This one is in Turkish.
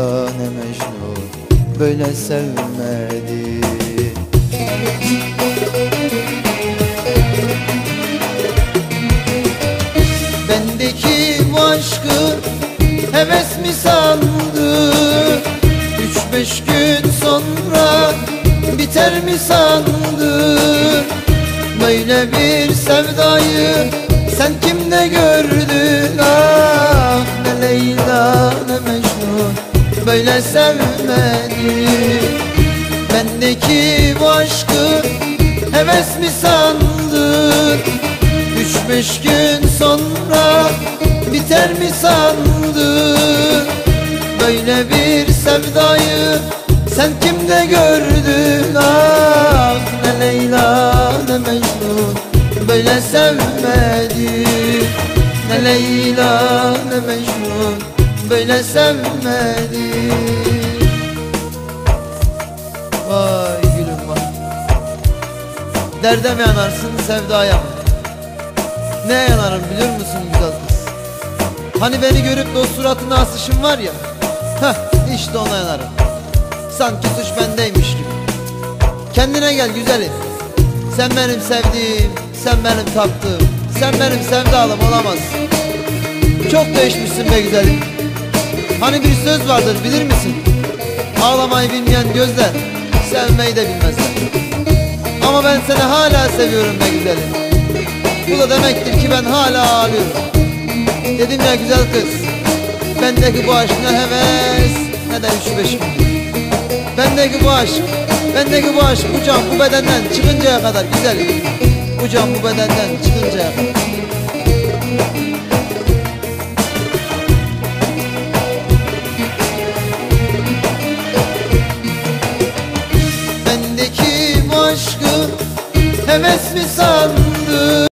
ne Mecnun böyle sevmedi. Bendeki bu aşkı heves mi sandı? Üç beş gün sonra biter mi sandı? Böyle bir sevdayı sen kimde gördün böyle sevmedi Bendeki bu aşkı heves mi sandın? Üç beş gün sonra biter mi sandın? Böyle bir sevdayı sen kimde gördün? Ah Ne Leyla ne Mecnun böyle sevmedi Ne Leyla ne Mecnun böyle sevmedi Vay gülüm vay. Derde mi yanarsın sevdaya mı? Ne yanarım biliyor musun güzel kız? Hani beni görüp de o suratına asışın var ya. Heh işte ona yanarım. Sanki suç bendeymiş gibi. Kendine gel güzelim. Sen benim sevdiğim Sen benim taptığım Sen benim sevdalım olamazsın. Çok değişmişsin be güzelim Hani bir söz vardır bilir misin? Ağlamayı bilmeyen gözler Sevmeyi de bilmezler. Ama ben seni hala seviyorum be güzelim. Bu da demektir ki ben hala ağlıyorum. Dedim ya güzel kız Bendeki bu aşk ne heves Ne de üç beş Bendeki bu aşk Bendeki bu aşk bu can bu bedenden çıkıncaya kadar güzelim. Bu can bu bedenden çıkıncaya kadar Heves mi sandın